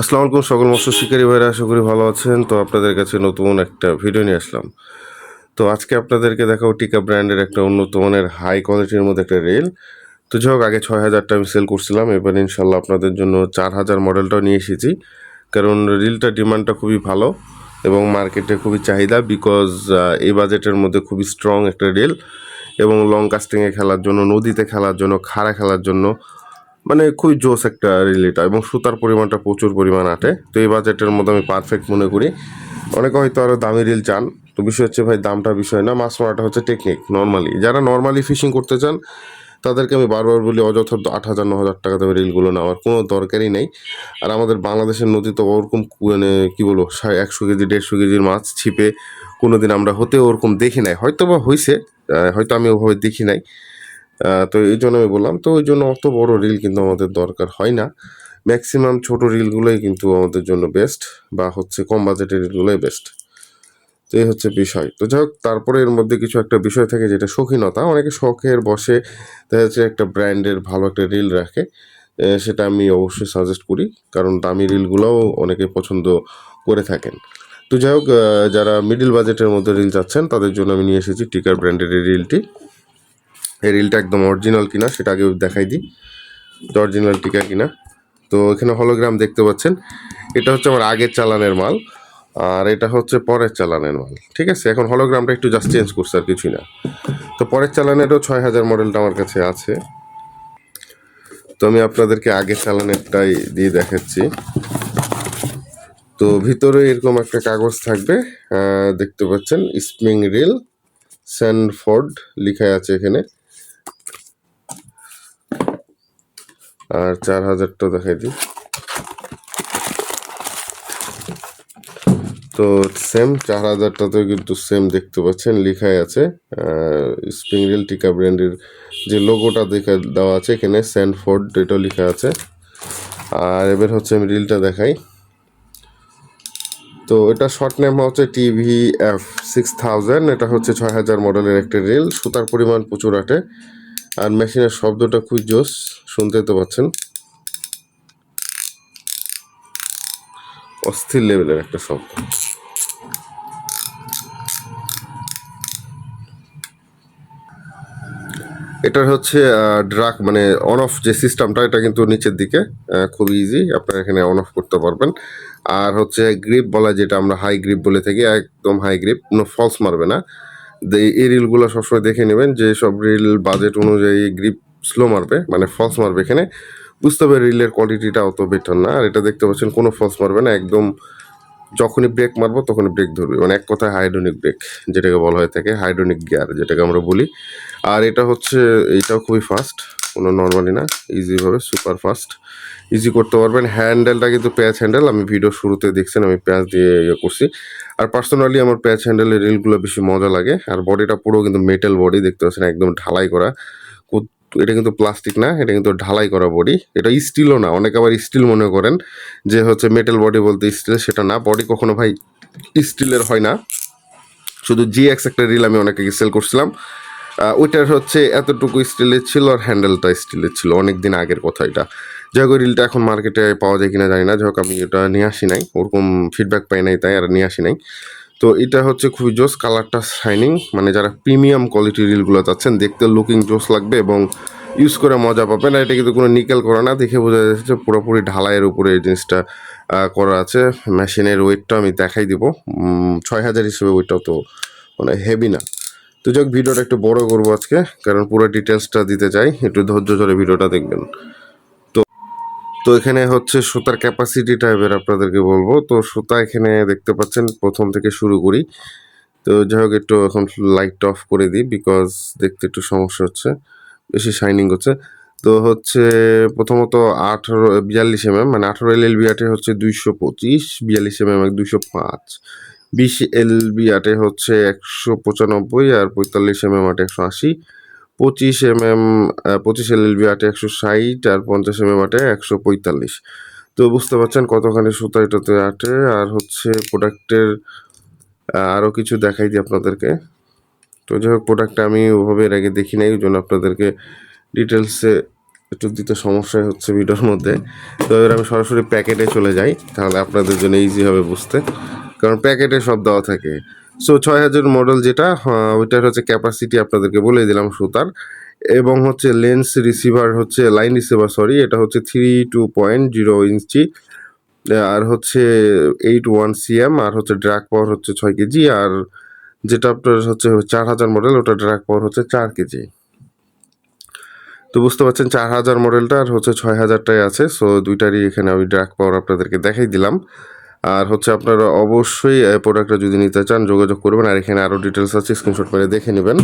আসসালামু আলাইকুম সকল মৎস্য শিকারী ভাইরা, আশা করি ভালো আছেন। তো আপনাদের কাছে নতুন একটা ভিডিও নিয়ে আসলাম। তো আজকে আপনাদেরকে দেখাবো টিকা ব্র্যান্ডের একটা উন্নত মানের হাই কোয়ালিটির মধ্যে একটা রেল তো যাই হোক, আগে ছয় হাজারটা আমি সেল করছিলাম, এবার ইনশাল্লাহ আপনাদের জন্য চার হাজার মডেলটাও নিয়ে এসেছি। কারণ রিলটার ডিমান্ডটা খুবই ভালো এবং মার্কেটে খুবই চাহিদা বিকজ এই বাজেটের মধ্যে খুবই স্ট্রং একটা রেল এবং লং কাস্টিংয়ে খেলার জন্য, নদীতে খেলার জন্য, খাড়া খেলার জন্য মানে খুবই জোস একটা রিল এটা এবং সুতার পরিমাণটা প্রচুর পরিমাণ আটে। তো এই বাজেটের মধ্যে আমি পারফেক্ট মনে করি। অনেকে হয়তো আরও দামি রিল চান। তো বিষয় হচ্ছে ভাই, দামটা বিষয় না, মাছ মারাটা হচ্ছে টেকনিক নর্মালি যারা নর্মালি ফিশিং করতে চান, তাদেরকে আমি বারবার বলি, অযথা আট হাজার ন হাজার টাকা দামে রিলগুলো নেওয়ার কোনো দরকারই নেই। আর আমাদের বাংলাদেশের নদী তো ওরকম মানে কী বলব একশো কেজি, দেড়শো কেজির মাছ ছিপে কোনো দিন আমরা হতে ওরকম দেখি নাই। হয়তো বা হয়েছে হয়তো আমি ওভাবে দেখি নাই। তো এই জন্য আমি বললাম, তো ওই জন্য অত বড় রিল কিন্তু আমাদের দরকার হয় না। ম্যাক্সিমাম ছোট রিলগুলোই কিন্তু আমাদের জন্য বেস্ট বা হচ্ছে কম বাজেটের রিলগুলোই বেস্ট তো এই হচ্ছে বিষয়। তো যাই হোক, তারপরে এর মধ্যে কিছু একটা বিষয় থাকে যেটা শৌখিনতা। অনেকে শখের বসে দেখা যাচ্ছে একটা ব্র্যান্ডের ভালো একটা রিল রাখে সেটা আমি অবশ্যই সাজেস্ট করি, কারণ দামি রিলগুলোও অনেকে পছন্দ করে থাকেন। তো যাই হোক যারা মিডিল বাজেটের মধ্যে রিল চাচ্ছেন, তাদের জন্য আমি নিয়ে এসেছি টিকার ব্র্যান্ডের এই রিলটি এই রিলটা একদম অরিজিনাল কিনা সেটা আগে দেখাই দিই। অরিজিনাল টিকা কিনা। তো এখানে হলোগ্রাম দেখতে পাচ্ছেন। এটা হচ্ছে আমার আগের চালানের মাল, আর এটা হচ্ছে পরের চালানের মাল, ঠিক আছে? এখন হলোগ্রামটা একটু জাস্ট চেঞ্জ করছে আর কিছুই না। তো পরের চালানেরও ছয় হাজার মডেলটা আমার কাছে আছে। তো আমি আপনাদেরকে আগের চালানেরটাই দিয়ে দেখাচ্ছি। তো ভিতরে এরকম একটা কাগজ থাকবে দেখতে পাচ্ছেন স্প্রিং রিল স্যান্ডফোর্ড লেখা আছে এখানে। আর চার হাজারটা দেখাই দিই। তো সেম চার হাজারটাতেও কিন্তু সেম দেখতে পাচ্ছেন, লেখাই আছে। স্প্রিং রিল টিকা ব্র্যান্ডের যে লোগোটা দেখা দেওয়া আছে এখানে স্যান্ডফোর্ড এটাও লেখা আছে। আর এবার হচ্ছে আমি রিলটা দেখাই। তো এটা শর্ট নেম হচ্ছে টিভি এফ সিক্স থাউজেন্ড এটা হচ্ছে ছয় হাজার মডেলের একটা রিল সুতার পরিমাণ প্রচুর আটে। আর মেশিনের শব্দটা খুব জোস, শুনতে তো পাচ্ছেন। অস্থির লেভেলের একটা শব্দ। এটার হচ্ছে ড্রাক মানে অন অফ যে সিস্টেমটা এটা কিন্তু নিচের দিকে খুব ইজি আপনারা এখানে অন অফ করতে পারবেন। আর হচ্ছে গ্রিপ বলা যেটা আমরা হাই গ্রিপ বলে থাকি, একদম হাই গ্রিপ কোনো ফলস মারবে না। এই- রিলগুলো সবসময় দেখে নেবেন, যে সব রিল বাজেট অনুযায়ী গ্রিপ স্লো মারবে মানে ফলস মারবে এখানে। বুঝতে হবে রিলের কোয়ালিটিটা অত বেটার না, আর এটা দেখতে পাচ্ছেন কোনো ফলস মারবে না, একদম যখনই ব্রেক মারবো তখনই ব্রেক ধরবে। মানে এক কথায় হাইড্রোনিক ব্রেক যেটাকে বলা হয়ে থাকে হাইড্রোনিক গিয়ার যেটাকে আমরা বলি। আর এটা হচ্ছে এইটাও খুবই ফাস্ট কোনো নর্মালি না ইজিভাবে সুপার ফাস্ট ইজি করতে পারবেন। হ্যান্ডেলটা কিন্তু প্যাচ হ্যান্ডেল আমি ভিডিও শুরুতে দেখছেন, আমি প্যাচ দিয়ে ইয়ে করছি। আর পার্সোনালি আমার প্যাচ হ্যান্ডেলের রিলগুলো বেশি মজা লাগে। আর বডিটা পুরো কিন্তু মেটাল বডি দেখতে পাচ্ছেন, একদম ঢালাই করা। এটা কিন্তু প্লাস্টিক না, এটা কিন্তু ঢালাই করা বডি এটা স্টিলও না, অনেকে আবার স্টিল মনে করেন যে হচ্ছে মেটাল বডি বলতে স্টিল সেটা না। বডি কখনো ভাই স্টিলের হয় না। শুধু জি এক্স একটা রিল আমি অনেকে সেল করছিলাম। ওইটার হচ্ছে এতটুকু স্টিলের ছিল আর হ্যান্ডেলটা স্টিলের ছিল। অনেক দিন আগের কথা এটা। যাই হোক রিলটা এখন মার্কেটে পাওয়া যায় কিনা জানি না। যাই আমি এটা নিয়ে আসি নাই। ওরকম ফিডব্যাক পাই নাই, তাই আর নিয়ে আসি নাই। তো এটা হচ্ছে খুবই জোস কালারটা শাইনিং মানে যারা প্রিমিয়াম কোয়ালিটির রিলগুলো চাচ্ছেন, দেখতে লুকিং জোস লাগবে এবং ইউজ করে মজা পাবেন। আর এটা কিন্তু কোনো নিকেল করা না। দেখে বোঝা যাচ্ছে পুরোপুরি ঢালাইয়ের উপরে এই জিনিসটা করা আছে। মেশিনের ওয়েটটা আমি দেখাই দিব। ছয় হাজার হিসেবে ওইটাও তো মানে হেভি না। তো যাক, ভিডিওটা একটু বড় করব আজকে, কারণ পুরো ডিটেলসটা দিতে চাই। একটু ধৈর্য ধরে ভিডিওটা দেখবেন। তো তো এখানে হচ্ছে সুতার ক্যাপাসিটি টাইপের আপনাদেরকে বলব। তো সুতা এখানে দেখতে পাচ্ছেন, প্রথম থেকে শুরু করি। তো যাই হোক, একটু এখন লাইটটা অফ করে দিই বিকজ দেখতে একটু সমস্যা হচ্ছে। বেশি শাইনিং হচ্ছে। তো হচ্ছে প্রথমত আঠারো, বিয়াল্লিশ এম এম মানে আঠারো এল এল বি আটে হচ্ছে দুইশো পঁচিশ, বিয়াল্লিশ এম এম দুইশো পাঁচ। বিশ এল বি আটে হচ্ছে একশো পঁচানব্বই আর পঁয়তাল্লিশ এম এম আটে একশো আশি। পঁচিশ এম এম পঁচিশ এল এল বি আটে একশো ষাট আর পঞ্চাশ এম এম আটে একশো পঁয়তাল্লিশ। তো বুঝতে পারছেন কতখানি সুতা এটাতে আটে। আর হচ্ছে প্রোডাক্টের আরও কিছু দেখাই দিই আপনাদেরকে। তো যাই হোক, প্রোডাক্টটা আমি ওভাবে এর আগে দেখি নাই ওই জন্য আপনাদেরকে ডিটেলসে একটু দিতে সমস্যা হচ্ছে ভিডিওর মধ্যে। তো এবার আমি সরাসরি প্যাকেটে চলে যাই, তাহলে আপনাদের জন্য ইজি হবে বুঝতে। কারণ প্যাকেটে সব দেওয়া থাকে। সো ছয় হাজার মডেল যেটা আহ, ওইটার হচ্ছে ক্যাপাসিটি আপনাদেরকে বলে দিলাম সুতার। এবং হচ্ছে লেন্স রিসিভার হচ্ছে লাইন রিসিভার সরি এটা হচ্ছে three two point zero inch আর হচ্ছে এইট ওয়ান সিএম আর হচ্ছে ড্রাগ পাওয়ার হচ্ছে ছয় কেজি আর যেটা আপনার হচ্ছে চার হাজার মডেল ওটা ড্রাগ পাওয়ার হচ্ছে চার কেজি। তো বুঝতে পারছেন চার হাজার মডেলটা আর হচ্ছে ছয় হাজারটাই আছে সো দুইটারই এখানে আমি ড্রাগ পাওয়ার আপনাদেরকে দেখাই দিলাম। আর হচ্ছে আপনারা অবশ্যই প্রোডাক্টটা যদি নিতে চান, যোগাযোগ করবেন, আর এখানে আরও ডিটেলস আছে স্ক্রিনশট করে দেখে নেবেন।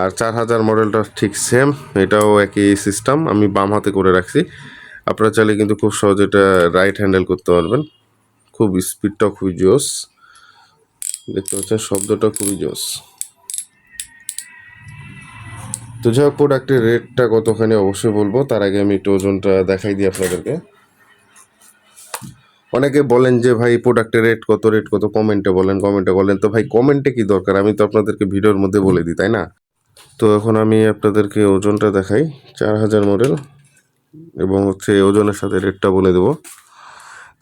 আর চার হাজার মডেলটা ঠিক সেম এটাও একই সিস্টেম আমি বাম হাতে করে রাখছি। আপনারা চাইলে কিন্তু খুব সহজে এটা রাইট হ্যান্ডেল করতে পারবেন। খুব স্পিডটাও খুবই জোস। দেখতে পাচ্ছেন, শব্দটা খুবই জোস। তো যাই হোক প্রোডাক্টের রেটটা কতখানি, অবশ্যই বলব। তার আগে আমি একটু ওজনটা দেখাই দিই আপনাদেরকে। অনেকে বলেন যে, ভাই প্রোডাক্টের রেট কত রেট কত? কমেন্টে বলেন কমেন্টে বলেন। তো ভাই, কমেন্টে কি দরকার? আমি তো আপনাদেরকে ভিডিওর মধ্যে বলে দিই, তাই না? তো এখন আমি আপনাদেরকে ওজনটা দেখাই। চার হাজার মডেল এবং হচ্ছে ওজনের সাথে রেটটা বলে দেবো।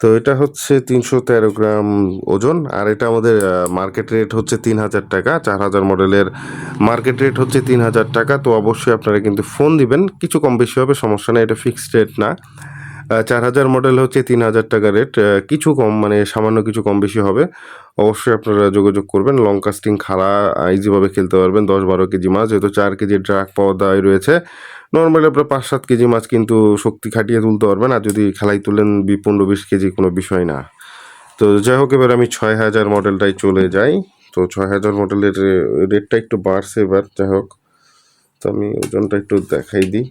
তো এটা হচ্ছে তিনশো তেরো গ্রাম ওজন আর এটা আমাদের মার্কেট রেট হচ্ছে তিন হাজার টাকা। চার হাজার মডেলের মার্কেট রেট হচ্ছে তিন হাজার টাকা। তো অবশ্যই আপনারা কিন্তু ফোন দিবেন। কিছু কম বেশি হবে, সমস্যা নেই, এটা ফিক্সড রেট না। চার হাজার মডেল হচ্ছে তিন হাজার টাকা রেট কিছু কম মানে সামান্য কিছু কম বেশি হবে। অবশ্যই আপনারা যোগাযোগ করবেন। লং কাস্টিং খাড়া ইজিভাবে খেলতে পারবেন। দশ বারো কেজি মাছ, যেহেতু চার কেজি ড্রাগ পাওয়া দায় রয়েছে। নর্মালি আপনার পাঁচ সাত কেজি মাছ কিন্তু শক্তি খাটিয়ে তুলতে পারবেন। আর যদি খেলাই তুলেন পনেরো, বিশ কেজি কোনো বিষয় না। তো যাই হোক, এবার আমি ছয় হাজার মডেলটাই চলে যাই। তো ছয় হাজার মডেলের রেটটা একটু বাড়ছে এবার। যাই হোক, তো আমি ওজনটা একটু দেখাই দিই।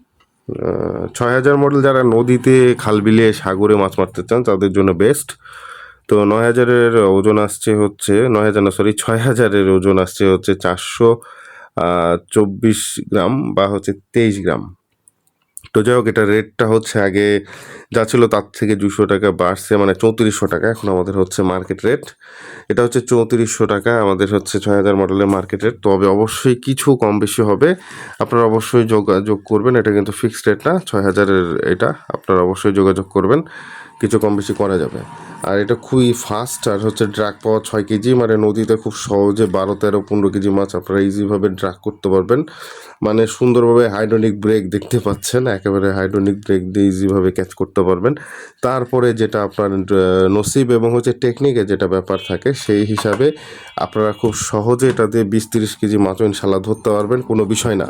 ছয় হাজার মডেল যারা নদীতে খাল বিলে সাগরে মাছ মারতে চান, তাদের জন্য বেস্ট তো নয় হাজারের ওজন আসছে হচ্ছে নয় হাজার না সরি ছয় হাজারের ওজন আসছে হচ্ছে চারশো চব্বিশ গ্রাম বা হচ্ছে তেইশ গ্রাম। তো যাই হোক, এটা রেটটা হচ্ছে আগে যা ছিল তার থেকে দুশো টাকা বাড়ছে মানে চৌত্রিশশো টাকা। এখন আমাদের হচ্ছে মার্কেট রেট এটা হচ্ছে চৌত্রিশশো টাকা, আমাদের হচ্ছে ছয় হাজার মডেলের মার্কেট রেট তবে অবশ্যই কিছু কম বেশি হবে। আপনারা অবশ্যই যোগাযোগ করবেন, এটা কিন্তু ফিক্সড রেট না, ছয় হাজারের এটা। আপনারা অবশ্যই যোগাযোগ করবেন, কিছু কম বেশি করা যাবে। আর এটা খুবই ফাস্ট আর হচ্ছে ড্রাগ পাওয়া ছয় কেজি মানে নদীতে খুব সহজে বারো, তেরো, পনেরো কেজি মাছ আপনারা ইজিভাবে ড্রাগ করতে পারবেন। মানে সুন্দরভাবে হাইড্রোনিক ব্রেক দেখতে পাচ্ছেন, একেবারে হাইড্রোনিক ব্রেক দিয়ে ইজিভাবে ক্যাচ করতে পারবেন। তারপরে যেটা আপনার নসিব এবং হচ্ছে টেকনিকে যেটা ব্যাপার থাকে, সেই হিসাবে আপনারা খুব সহজে এটা দিয়ে বিশ, তিরিশ কেজি মাছও ইনশাল্লাহ ধরতে পারবেন, কোনো বিষয় না।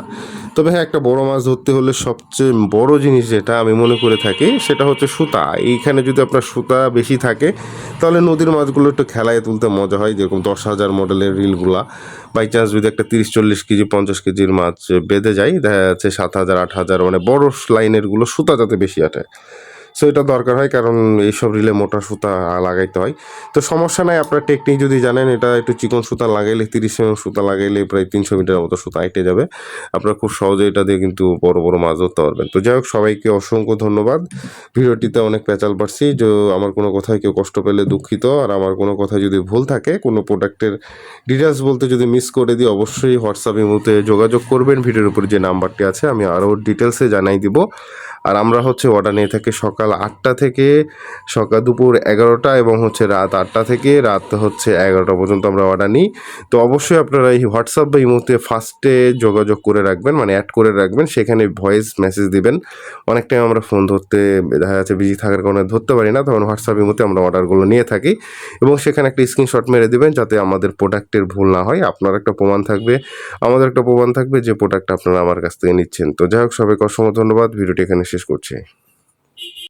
তবে হ্যাঁ একটা বড় মাছ ধরতে হলে সবচেয়ে বড় জিনিস যেটা আমি মনে করে থাকি, সেটা হচ্ছে সুতা। এইখানে যদি আপনার সুতা বেশি থাকে তাহলে নদীর মাছগুলো একটু খেলায় তুলতে মজা হয়। যেরকম দশ হাজার মডেলের রিলগুলা। বাই চান্স যদি একটা তিরিশ, চল্লিশ কেজি, পঞ্চাশ কেজির মাছ বেঁধে যায়, দেখা যাচ্ছে সাত হাজার, আট হাজার মানে বড় লাইনেরগুলো সুতা যাতে বেশি আটে। সো এটা দরকার হয় কারণ এইসব রিলে মোটা সুতা লাগাইতে হয়। তো সমস্যা নাই, আপনার টেকনিক যদি জানেন, এটা একটু চিকন সুতা লাগাইলে, তিরিশ এম সুতা লাগাইলে প্রায় তিনশো মিটার মতো সুতা আইটে যাবে। আপনার খুব সহজে এটা দিয়ে কিন্তু বড় বড় মাছ ধরতে পারবেন। তো যাই হোক, সবাইকে অসংখ্য ধন্যবাদ। ভিডিওটিতে অনেক পেঁচাল পারছি, যে আমার কোনো কথায় কেউ কষ্ট পেলে দুঃখিত, আর আমার কোনো কথা যদি ভুল থাকে, কোনো প্রোডাক্টের ডিটেলস বলতে যদি মিস করে দিই, অবশ্যই হোয়াটসঅ্যাপ ইমুতে যোগাযোগ করবেন। ভিডিওর উপরে যে নাম্বারটি আছে, আমি আরও ডিটেলসে জানাই দিব। আর আমরা হচ্ছে অর্ডার নিয়ে থাকি সকাল আটটা থেকে সকাল দুপুর এগারোটা এবং হচ্ছে রাত আটটা থেকে রাত হচ্ছে এগারোটা পর্যন্ত আমরা অর্ডার নিই। তো অবশ্যই আপনারা এই হোয়াটসঅ্যাপ বা ইমোতে ফার্স্টে যোগাযোগ করে রাখবেন মানে অ্যাড করে রাখবেন, সেখানে ভয়েস মেসেজ দিবেন। অনেক টাইম আমরা ফোন ধরতে দেখা যাচ্ছে বিজি থাকার কারণে ধরতে পারি না, তখন হোয়াটসঅ্যাপ ইমোতে আমরা অর্ডারগুলো নিয়ে থাকি এবং সেখানে একটা স্ক্রিনশট মেরে দেবেন যাতে আমাদের প্রোডাক্টের ভুল না হয়। আপনার একটা প্রমাণ থাকবে, আমাদের একটা প্রমাণ থাকবে যে প্রোডাক্ট আপনারা আমার কাছ থেকে নিচ্ছেন। তো যাই হোক, সবাইকে অসংখ্য ধন্যবাদ। ভিডিওটি এখানে শেষ করছি।